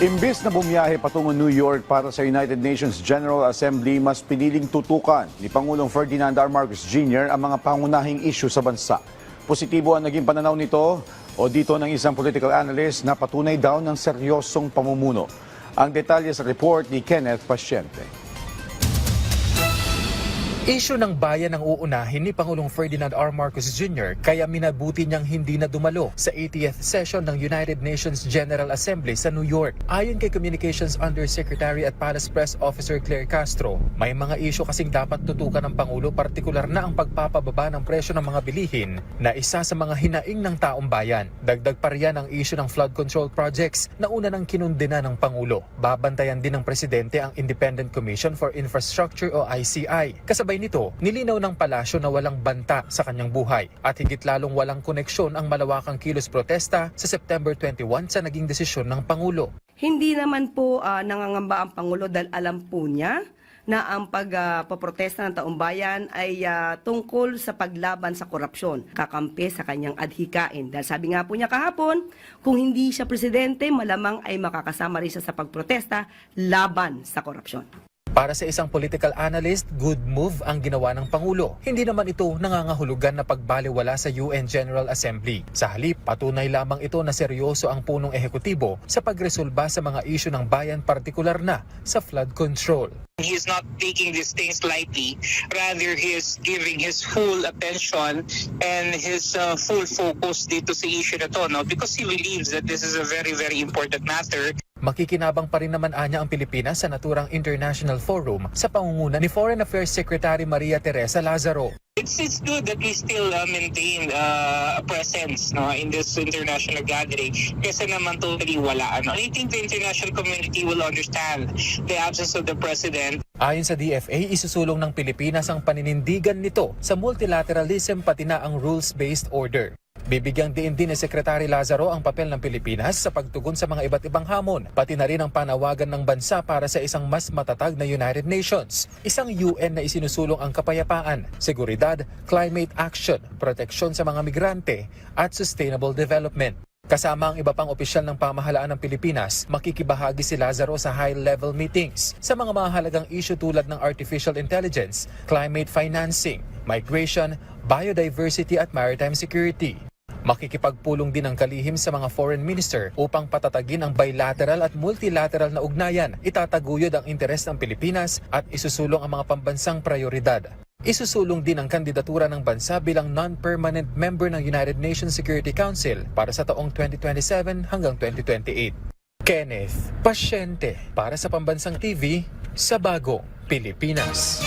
Imbis na bumiyahe patungo New York para sa United Nations General Assembly, mas piniling tutukan ni Pangulong Ferdinand R. Marcos Jr. ang mga pangunahing issue sa bansa. Positibo ang naging pananaw nito o dito ng isang political analyst na patunay daw ng seryosong pamumuno. Ang detalye sa report ni Kenneth Pasyente. Issue ng bayan ang uunahin ni Pangulong Ferdinand R. Marcos Jr. kaya minabuti niyang hindi na dumalo sa 80th session ng United Nations General Assembly sa New York. Ayon kay Communications Undersecretary at Palace Press Officer Claire Castro, may mga issue kasing dapat tutukan ng Pangulo partikular na ang pagpapababa ng presyo ng mga bilihin na isa sa mga hinaing ng taong bayan. Dagdag pa riyan ang issue ng flood control projects na una ng kinundina ng Pangulo. Babantayan din ng Presidente ang Independent Commission for Infrastructure o ICI. Kasabay nito, nilinaw ng palasyo na walang banta sa kanyang buhay at higit lalong walang koneksyon ang malawakang kilos protesta sa September 21 sa naging desisyon ng Pangulo. Hindi naman po ah, nangangamba ang Pangulo dahil alam po niya na ang pagpaprotesta ng taong bayan ay ah, tungkol sa paglaban sa korupsyon, kakampi sa kanyang adhikain. Dahil sabi nga po niya kahapon, kung hindi siya presidente, malamang ay makakasama rin siya sa pagprotesta laban sa korupsyon. Para sa isang political analyst, good move ang ginawa ng Pangulo. Hindi naman ito nangangahulugan na pagbaliwala sa UN General Assembly. Sa halip, patunay lamang ito na seryoso ang punong ehekutibo sa pagresolba sa mga isyu ng bayan partikular na sa flood control. He's not taking these things lightly. Rather, he's giving his full attention and his uh, full focus dito sa issue na to, no? Because he believes that this is a very, very important matter. Makikinabang pa rin naman anya ang Pilipinas sa naturang international forum sa pangunguna ni Foreign Affairs Secretary Maria Teresa Lazaro. It's, it's good that we still uh, maintain uh, a presence no, in this international gathering kasi naman totally wala. Ano. I think the international community will understand the absence of the president Ayon sa DFA, isusulong ng Pilipinas ang paninindigan nito sa multilateralism pati na ang rules-based order. Bibigyang diin din ni Sekretary Lazaro ang papel ng Pilipinas sa pagtugon sa mga iba't ibang hamon, pati na rin ang panawagan ng bansa para sa isang mas matatag na United Nations, isang UN na isinusulong ang kapayapaan, seguridad, climate action, proteksyon sa mga migrante, at sustainable development. Kasama ang iba pang opisyal ng pamahalaan ng Pilipinas, makikibahagi si Lazaro sa high-level meetings sa mga mahalagang issue tulad ng artificial intelligence, climate financing, migration, biodiversity at maritime security. Makikipagpulong din ang kalihim sa mga foreign minister upang patatagin ang bilateral at multilateral na ugnayan, itataguyod ang interes ng Pilipinas at isusulong ang mga pambansang prioridad. Isusulong din ang kandidatura ng bansa bilang non-permanent member ng United Nations Security Council para sa taong 2027 hanggang 2028. Kenneth Pasyente para sa Pambansang TV sa Bago, Pilipinas.